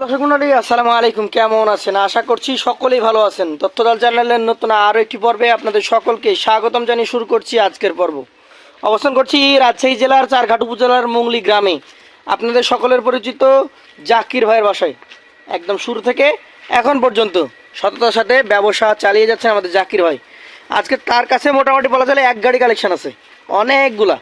দর্শক আসসালামু আলাইকুম। কেমন আছেন? আশা করছি সকলেই ভালো আছেন। তথ্যদল চ্যানেলের নতুন আরও একটি পর্বে আপনাদের সকলকে স্বাগতম জানিয়ে শুরু করছি আজকের পর্ব। অবস্থান করছি রাজশাহী জেলার চারঘাট উপজেলার মুংলি গ্রামে। আপনাদের সকলের পরিচিত জাকির ভাইয়ের বাসায়। একদম শুরু থেকে এখন পর্যন্ত সততার সাথে ব্যবসা চালিয়ে যাচ্ছেন আমাদের জাকির ভাই। আজকে তার কাছে মোটামুটি বলা চলে এক গাড়ি কালেকশন আছে। অনেকগুলা।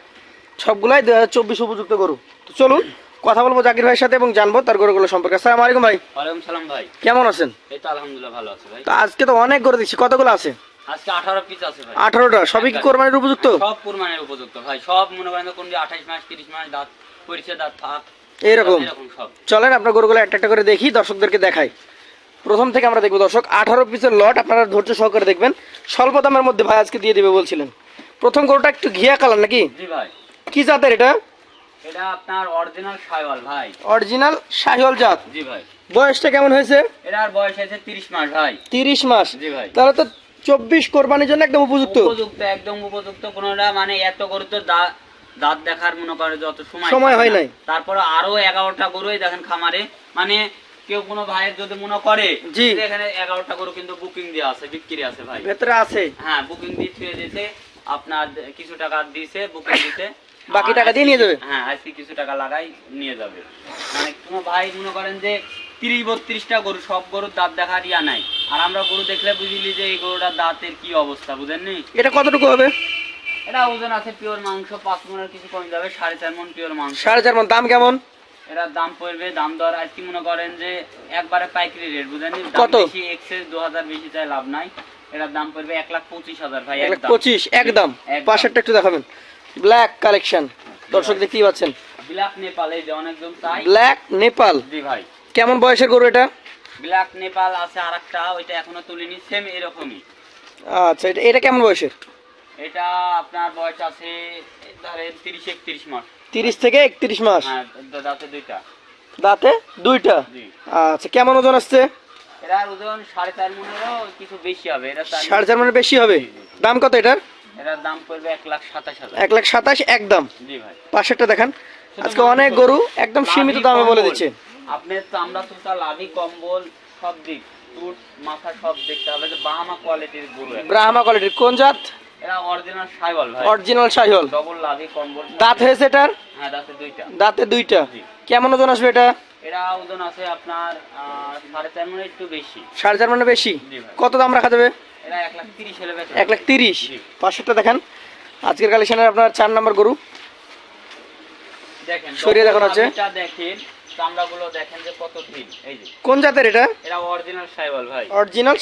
সবগুলাই দু হাজার চব্বিশ উপযুক্ত গরু। তো চলুন কথা বলব জাকির ভাইয়ের সাথে এবং জানব তার গরুগুলো সম্পর্কে। আসসালামু আলাইকুম ভাই। ওয়ালাইকুম সালাম ভাই। কেমন আছেন? এই তো আলহামদুলিল্লাহ ভালো আছে ভাই। তো আজকে তো অনেক গরু দেখছি। কতগুলো আছে? আজকে আঠারো পিস আছে ভাই। আঠারোটা? সবই কি কোরবানির উপযুক্ত? সব কুরবানির উপযুক্ত ভাই। সব মনে করেন কোন আঠাইশ মাস তিরিশ মাস দাঁত পরিচয় দাঁত থাক। এরকম। চলেন আপনার গরুগুলো একটা একটা করে দেখি দর্শকদেরকে দেখাই। প্রথম থেকে আমরা দেখব দর্শক আঠারো পিসের লট আপনারা ধৈর্য সহকারে দেখবেন। স্বল্প দামের মধ্যে ভাই আজকে দিয়ে দিবে বলছিলেন। প্রথম গরুটা একটু ঘিয়া কালার নাকি? জি ভাই। কি জাতের এটা? এটা আপনার অরিজিনাল সাইওয়াল ভাই। অরিজিনাল শাহিওয়াল জাত? জি ভাই। বয়সটা কেমন হয়েছে? এটার বয়স আছে তিরিশ মাস ভাই। তিরিশ মাস। জি ভাই। তাহলে তো চব্বিশ কোরবানির জন্য একদম উপযুক্ত। উপযুক্ত একদম উপযুক্ত। কোনটা মানে এত গরু তো দাঁত দেখার মনে করে যত সময় সময় হয় নাই। তারপরে আরও এগারোটা গরুই দেখেন খামারে। মানে কেউ কোনো ভাইয়ের যদি মনে করে জি। এখানে এগারোটা গরু কিন্তু বুকিং দেওয়া আছে বিক্রি আছে ভাই। ভেতরে আছে। হ্যাঁ বুকিং দিয়ে থুয়ে দিতে আপনার কিছু টাকা দিছে বুকিং দিতে বাকি টাকা দিয়ে নিয়ে যাবে? হ্যাঁ আজকে কিছু টাকা লাগাই নিয়ে যাবে। মানে কোনো ভাই মনে করেন যে তিরিশ বত্রিশটা গরু সব গরুর দাঁত দেখার ইয়া নাই। আর আমরা গরু দেখলে বুঝলি যে এই গরুটার দাঁতের কি অবস্থা বুঝেননি এটা কতটুকু হবে? এটা ওজন আছে পিওর মাংস পাঁচ মনের কিছু কম যাবে সাড়ে চার মন পিওর মাংস। সাড়ে চার মন দাম কেমন? এটার দাম পড়বে দাম দর আর কি মনে করেন যে একবারে পাইকারি রেট বুঝেননি দাম? বেশি এক্সেস দু হাজার বেশি চাই লাভ নাই। এটার দাম পড়বে এক লাখ পঁচিশ হাজার ভাই এক পঁচিশ একদম। একদম। পাশেরটা একটু দেখাবেন। ব্ল্যাক কালেকশন দর্শক দেখতেই পাচ্ছেন। ব্ল্যাক নেপাল এই যে অনেকজন চাই। ব্ল্যাক নেপাল জি ভাই। কেমন বয়সের গরু এটা? ব্ল্যাক নেপাল আছে আর ওইটা এখনও তুলিনি সেম এরকমই। আচ্ছা এটা এটা কেমন বয়সের? এটা আপনার বয়স আছে ধরেন মাস। তিরিশ থেকে একত্রিশ মাস। হ্যাঁ দাঁতে দুইটা। দাঁতে দুইটা? আচ্ছা কেমন ওজন আসছে? এটার ওজন সাড়ে চার মনেরও কিছু বেশি হবে এটা সাড়ে চার মানে বেশি হবে? দাম কত এটার? এটার দাম পড়বে এক লাখ সাতাশ হাজার। এক লাখ সাতাশ একদম। জি ভাই। পাশেরটা দেখান। আজকে অনেক গরু একদম সীমিত দামে বলে দিচ্ছে। আপনার চামড়া লাভি কম্বল সব দিক মাথা সব দেখতে হবে। যে বাহামা কোয়ালিটির গরু ব্রাহ্মা কোয়ালিটির। কোন জাত? এরা অরিজিনাল সাইবল ভাই। অরিজিনাল ডবল লাভি কম্বল। দাঁত হয়েছে এটার? হ্যাঁ দাঁতে দুইটা। দাঁতে দুইটা। কেমন ওজন আসবে এটা? এরা ওজন আছে আপনার আহ, সাড়ে চার মনে একটু বেশি। সাড়ে চার মানে বেশি? কত দাম রাখা যাবে? এরা এক লাখ তিরিশ হলে এক লাখ তিরিশ? জি। পাশেরটা আজকের কালেকশনের আপনার চার নম্বর গরু। দেখেন সরিয়ে দেখানো হচ্ছে। দেখেন চামড়াগুলো দেখেন যে কত দিন এই যে। কোন জাতের এটা? অরিজিনাল ভাই। অরিজিনাল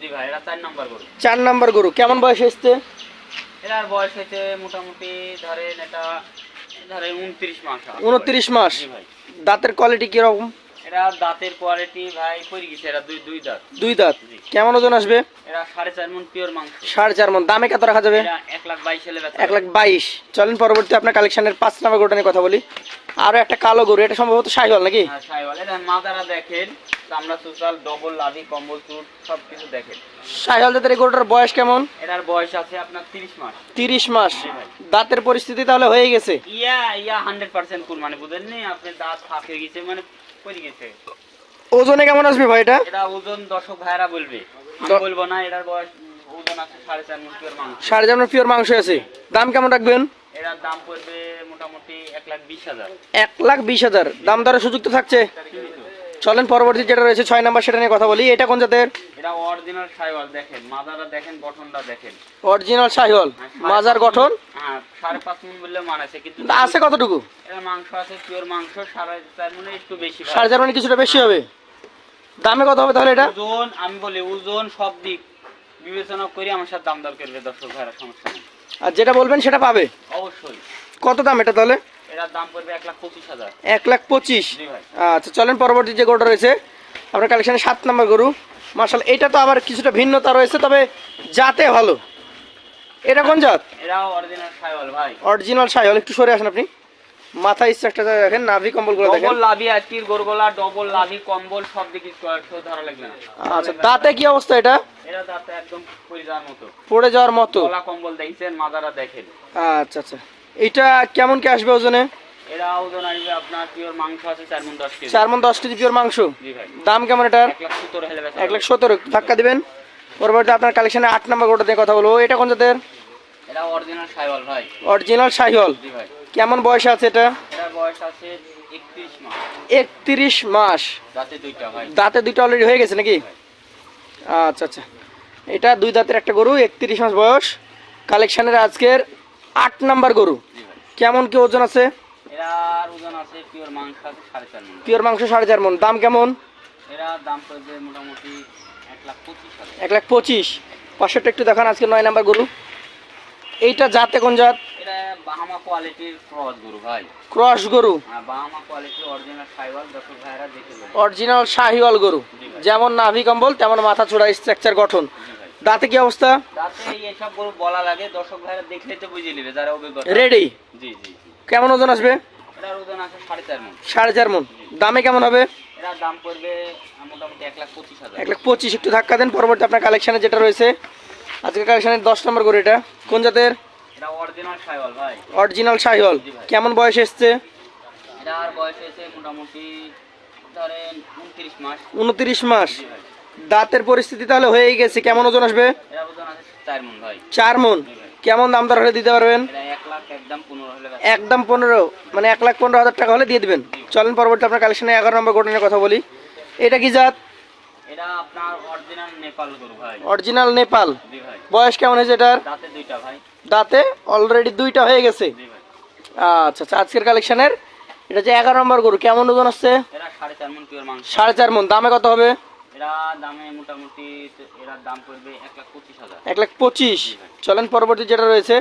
জি ভাই এরা চার নম্বর গরু। নম্বর গরু। কেমন বয়স এসছে এরার বয়স মোটামুটি ধরেন এটা উনত্রিশ মাস দাঁতের কোয়ালিটি কীরকম? এরা দাঁতের কোয়ালিটি ভাই পড়ে গেছে এরা দুই দুই দাঁত। দুই দাঁত? কেমন ওজন আসবে? এরা সাড়ে চার মন পিওর মাংস। সাড়ে চার মন। দামে কত রাখা যাবে? এক লাখ বাইশ হলে এক লাখ বাইশ। চলেন পরবর্তী আপনার কালেকশনের পাঁচ নম্বর গরুটা নিয়ে কথা বলি। আরও একটা কালো গরু এটা সম্ভবত শাহিওয়াল নাকি? হ্যাঁ সাইওয়াল। এটা মাদারা দেখেন চামড়া সুসাল ডবল লাভি কম্বল চুট সব কিছু দেখেন। শাহিওয়াল জাতের গরুটার বয়স কেমন? এটার বয়স আছে আপনার তিরিশ মাস। তিরিশ মাস। জি ভাই। দাঁতের পরিস্থিতি তাহলে হয়ে গেছে? ইয়া ইয়া হান্ড্রেড পার্সেন্ট কুল মানে বুঝেননি? আপনার দাঁত ফাঁক গেছে মানে ওজনে কেমন আসবে ভাই এটা? এটা ওজন দর্শক ভাইরা বলবে। আমি বলব না এটার বয়স ওজন আছে সাড়ে চার মন পিওর মাংস। সাড়ে চার পিওর মাংস আছে। দাম কেমন রাখবেন? এটার দাম পড়বে মোটামুটি এক লাখ বিশ হাজার। এক লাখ বিশ হাজার। দাম দরের সুযোগ তো থাকছে। চলেন পরবর্তী যেটা রয়েছে ছয় নাম্বার সেটা নিয়ে কথা বলি। এটা কোন জাতের? এটা অরিজিনাল সাইওয়াল দেখেন। মাদারা দেখেন গঠনটা দেখেন। অরিজিনাল শাহিওয়াল। হ্যাঁ, মাজার গঠন? হ্যাঁ সাড়ে পাঁচ মন বললে মানাছে কিন্তু আছে কতটুকু? এটা মাংস আছে পিওর মাংস সাড়ে চার মনে একটু বেশি। সাড়ে চার মানে কিছুটা বেশি হবে। দামে কত হবে তাহলে এটা? ওজন আমি বলি ওজন সব দিক বিবেচনা করে আমার সাথে দাম দর করবে দর্শক ভাইরা সমস্যা নেই। আর যেটা বলবেন সেটা পাবে? অবশ্যই। কত দাম এটা তাহলে? এটার দাম পড়বে এক লাখ পঁচিশ হাজার। এক লাখ পঁচিশ? আচ্ছা চলেন পরবর্তী যে গরুটা রয়েছে আপনার কালেকশনে সাত নম্বর গরু। মার্শাল এটা তো আবার কিছুটা ভিন্নতা রয়েছে তবে জাতে ভালো। এটা কোন জাত? অরিজিনাল সাইওয়াল ভাই। অরিজিনাল একটু সরে আসেন আপনি। মাথায় স্ট্রাকচারটা দেখেন নাভি কম্বলগুলো দেখেন। ডবল লাভি আজকির গোরগোলা ডবল লাভি কম্বল সব দিকে ধরা লাগবে না। আচ্ছা দাঁতে কি অবস্থা এটা? এরা দাঁতে একদম পড়ে যাওয়ার মতো। পড়ে যাওয়ার মতো। গলা কম্বল দেখছেন মাদারা দেখেন। আচ্ছা আচ্ছা। এটা কেমন কি আসবে ওজনে? এরা ওজন আসবে আপনার পিওর মাংস আছে চার দশ কেজি। চার দশ কেজি পিওর মাংস? জি ভাই। দাম কেমন এটার? হলে বেচা ধাক্কা দিবেন। পরবর্তী আপনার কালেকশনে আট নাম্বার গোটা দিয়ে কথা বলব। এটা কোন জাতের? এটা অরিজিনাল সাইওয়াল ভাই। অরিজিনাল শাহিওল জি ভাই। কেমন বয়স আছে এটা? এটা বয়স আছে একত্রিশ মাস। দুইটা ভাই। দাঁতে দুইটা অলরেডি হয়ে গেছে নাকি? আচ্ছা আচ্ছা। এটা দুই দাঁতের একটা গরু একত্রিশ মাস বয়স। কালেকশনের আজকের আট নাম্বার গরু। কেমন কি ওজন আছে? পিওর মাংস সাড়ে চার মন। দাম কেমন? এক লাখ পঁচিশ পাঁচশোটা একটু দেখান আজকে নয় নাম্বার গরু। এইটা জাতে কোন জাত? ক্রস গরু কোয়ালিটির অরিজিনাল শাহিওয়াল গরু। যেমন নাভি কম্বল তেমন মাথা ছোড়া স্ট্রাকচার গঠন। দাঁতে কি অবস্থা? যাতে এইসব গরু বলা লাগে দর্শক ভাইরা দেখলে তো বুঝে নেবে যারা অভিজ্ঞতা। রেডি জি জি জি। কেমন ওজন আসবে? এটার ওজন আছে সাড়ে চার মন। দামে কেমন হবে? এটার দাম পড়বে মোটামুটি এক লাখ পঁচিশ হাজার। লাখ একটু ধাক্কা দেন। পরবর্তী আপনার কালেকশানে যেটা রয়েছে আজকে কালেকশানের দশ নম্বর গরু এটা কোন জাতের? এটা অরিজিনাল সাইওয়াল ভাই। অরিজিনাল শাহিওয়াল কেমন বয়স এসছে? এটার বয়স হয়েছে মোটামুটি ধরেন উনত্রিশ মাস। উনত্রিশ মাস। জি ভাই। দাঁতের পরিস্থিতি তাহলে হয়েই গেছে। কেমন ওজন আসবে? চার মন মন। কেমন দাম দর হলে দিতে পারবেন? একদম পনেরো মানে এক লাখ পনেরো হাজার টাকা হলে দিয়ে দেবেন। চলেন পরবর্তী আপনার কালেকশনে এগারো নম্বর গোটনের কথা বলি। এটা কি জাত? অরিজিনাল নেপাল বয়স কেমন হয়েছে এটার? দাঁতে অলরেডি দুইটা হয়ে গেছে। আচ্ছা আচ্ছা আজকের কালেকশনের। এটা যে এগারো নম্বর গরু কেমন ওজন আসছে? সাড়ে চার মন। দামে কত হবে? এরা দামে মোটামুটি এরার দাম পড়বে এক লাখ পঁচিশ হাজার। এক লাখ পঁচিশ। চলেন পরবর্তী যেটা রয়েছে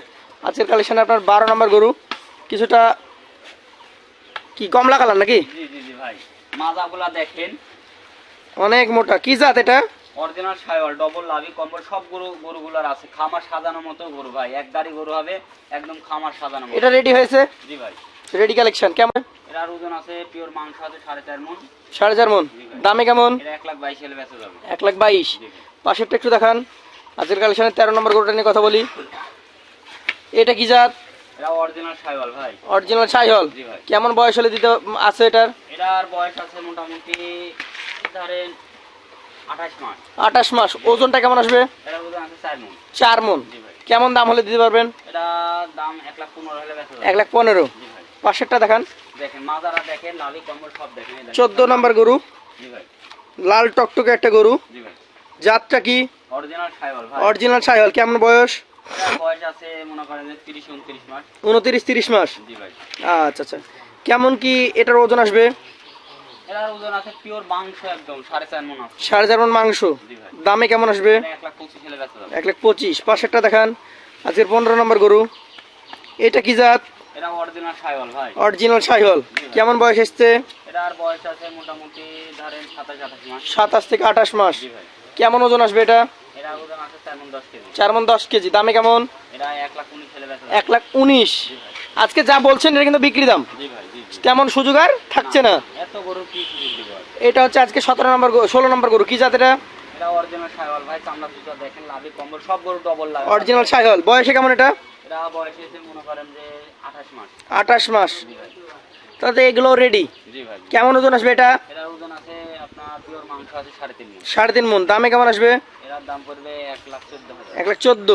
আজকের কালেকশনে আপনার বারো নম্বর গরু। কিছুটা কি কমলা কালার নাকি? জি জি জি ভাই। মাজাগুলা দেখেন। অনেক মোটা। কি জাত এটা? অরিজিনাল সাইওয়াল ডবল লাভি কম্বল সব গরু গরুগুলার আছে। খামার মতো গরু ভাই। এক গাড়ি গরু হবে একদম খামার সাজানো এটা রেডি হয়েছে? জি ভাই। রেডি কালেকশন কেমন? এরার ওজন আছে পিওর মাংস আছে সাড়ে চার মন সাড়ে চার মন দামে কেমন? এটা এক লাখ বাইশ হলে বেঁচে যাবে। এক লাখ বাইশ। পাশেরটা একটু দেখান। আজকের কালেকশনের তেরো নম্বর গরুটা নিয়ে কথা বলি। এটা কি জাত? এরা অরিজিনাল সাইওয়াল ভাই। অরিজিনাল কেমন বয়স হলে দিতে আছে এটার? এটার বয়স আছে মোটামুটি ধরেন আঠাশ মাস। ওজনটা কেমন আসবে? এটা ওজন আছে চার মন মন কেমন দাম হলে দিতে পারবেন? এটা দাম এক লাখ পনেরো পাশেরটা দেখান। দেখেন মাজারা দেখেন লাভি কম্বল সব দেখেন এই দেখেন। চোদ্দ নম্বর গরু। জি ভাই। লাল টকটকে একটা গরু। জি ভাই। জাতটা কি? অরিজিনাল সাইওয়াল ভাই। অরিজিনাল ছাইহল কেমন বয়স? আছে মনে করেন মাস। উনত্রিশ তিরিশ মাস? জি ভাই। আচ্ছা আচ্ছা। কেমন কি এটার ওজন আসবে? এটার ওজন আছে পিওর মাংস একদম সাড়ে চার আছে। সাড়ে চার মাংস। জি ভাই। দামে কেমন আসবে? এক লাখ পঁচিশ হলে বেঁচে যাবে। এক লাখ পঁচিশ। পাশেরটা দেখান। আজকের পনেরো নম্বর গরু। এটা কি জাত? এটা অরিজিনাল সাইওয়াল ভাই। অরিজিনাল সাইহল কেমন বয়স এসছে? এটার বয়স আছে মোটামুটি ধরেন সাতাশ আঠাশ মাস। সাতাশ থেকে আঠাশ মাস। জি ভাই। কেমন ওজন আসবে এটা? এটা ওজন আছে চার মন দশ কেজি। চার মন দশ কেজি। দামে কেমন? এটা এক লাখ উনিশ হলে বেঁচে এক লাখ উনিশ। জি ভাই। আজকে যা বলছেন এটা কিন্তু বিক্রি দাম। জি ভাই জি। তেমন সুযোগ আর থাকছে না? এত গরু কি সুযোগ দিব এটা হচ্ছে আজকে সতেরো নম্বর ষোলো নম্বর গরু। কি জাত এটা? এটা অরিজিনাল সাইওয়াল ভাই চামড়া দুটো দেখেন লাভি কম্বল সব গরু ডবল লাগে অরিজিনাল সাইহল বয়সে কেমন এটা? এটা বয়স হয়েছে মনে করেন যে আঠাশ মাস। আঠাশ মাস। তাতে এগুলো রেডি কেমন ওজন আসবে এটা? ওজন আছে আপনার পিওর মাংস আছে সাড়ে তিন মণ। সাড়ে তিন মন। দামে কেমন আসবে? এটার দাম পড়বে এক লাখ চোদ্দ এক লাখ চোদ্দ।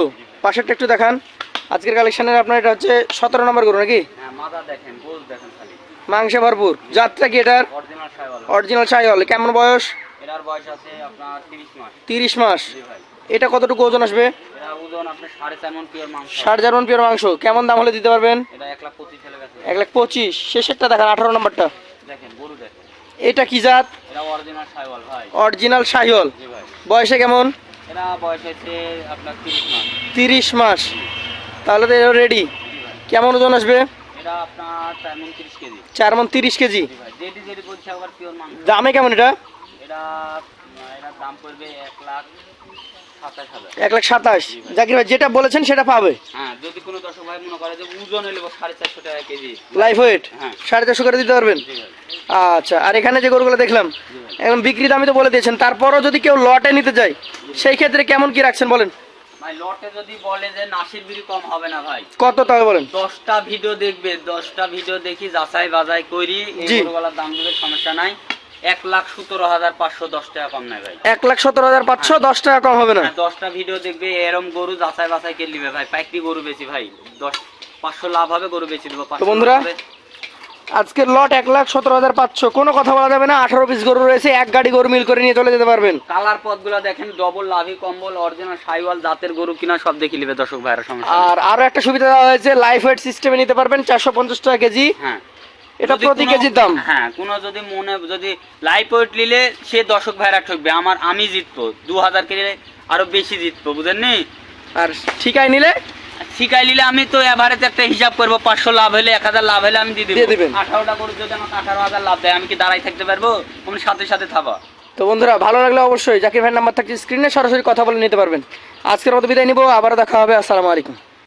পাশেরটা একটু দেখান। আজকের কালেকশনের আপনার এটা হচ্ছে সতেরো নম্বর গরু নাকি? হ্যাঁ মাথা দেখেন গোল দেখেন খালি। মাংসে ভরপুর। জাতটা কি এটার? অরিজিনাল সাইওয়াল অরিজিনাল সাইহল কেমন বয়স? এটার বয়স আছে আপনার তিরিশ মাস। তিরিশ মাস। জি ভাই। এটা কতটুকু ওজন আসবে? চার মন পিওর মাংস। মন কেমন দাম হলে দিতে পারবেন? এক লাখ পঁচিশ শেষেরটা দেখান আঠারো নম্বরটা। এটা কি জাত? অরিজিনাল বয়সে কেমন? তিরিশ মাস। তাহলে তো রেডি কেমন ওজন আসবে? চার মন তিরিশ কেজি। দামে কেমন এটা? এটা এটার দাম পড়বে এক লাখ সাতাশ হাজার। এক লাখ সাতাশ। জাকির ভাই যেটা বলেছেন সেটা পাবে? হ্যাঁ যদি কোনো দর্শক ভাই মনে করে যে ওজন এলে সাড়ে চারশো টাকা কেজি। লাইফ ওয়েট হ্যাঁ। সাড়ে চারশো করে দিতে পারবেন? আচ্ছা আর এখানে যে গরুগুলো দেখলাম একদম বিক্রি দামই তো বলে দিয়েছেন। তারপরও যদি কেউ লটে নিতে যায় সেই ক্ষেত্রে কেমন কি রাখছেন বলেন? ভাই লটে যদি বলে যে নাসির বিড়ি কম হবে না ভাই। কত তবে বলেন? দশটা ভিডিও দেখবে দশটা ভিডিও দেখি যাচাই বাজাই করি এই। দাম দিবে সমস্যা নাই। এক লাখ সতেরো হাজার পাঁচশো দশ টাকা কম নাই ভাই। এক লাখ সতেরো হাজার পাঁচশো দশ টাকা কম হবে না? দশটা ভিডিও দেখবে এরম গরু যাচাই বাছাই কে নিবে ভাই? পাইকারি গরু বেশি ভাই। দশ পাঁচশো লাভ হবে গরু বেশি দেবো বন্ধুরা, আজকের লট এক লাখ সতেরো হাজার পাঁচশো। কোনো কথা বলা যাবে না আঠারো পিস গরু রয়েছে এক গাড়ি গরু মিল করে নিয়ে চলে যেতে পারবেন। কালার পথগুলো দেখেন ডবল লাভি কম্বল অরিজিনাল সাইওয়াল জাতের গরু কিনা সব দেখে নিবে দর্শক ভাইরা সমস্যা আর আরও একটা সুবিধা দেওয়া হয়েছে লাইফ ওয়েট সিস্টেমে নিতে পারবেন চারশো পঞ্চাশ টাকা কেজি। হ্যাঁ। এটা প্রতি দাম। হ্যাঁ কোনো যদি মনে যদি লাইফ ওয়েট নিলে সে দর্শক ভাইরা ঠকবে আমার আমি জিতবো। দু হাজার কেজি আরও বেশি জিতবো বুঝেননি? আর ঠিকায় নিলে? নিলে আমি তো এভারেজ একটা হিসাব করব পাঁচশো লাভ হলে এক হাজার লাভ হলে আমি দিয়ে দেবো। আঠারোটা করে যদি আমাকে আঠারো হাজার লাভ দেয় আমি কি দাঁড়াই থাকতে পারব? আমি সাথে সাথে থাবা। তো বন্ধুরা ভালো লাগলে অবশ্যই জাকির ভাইয়ের নাম্বার থাকছে স্ক্রিনে সরাসরি কথা বলে নিতে পারবেন। আজকের মতো বিদায় নিবো আবার দেখা হবে আসসালামু আলাইকুম।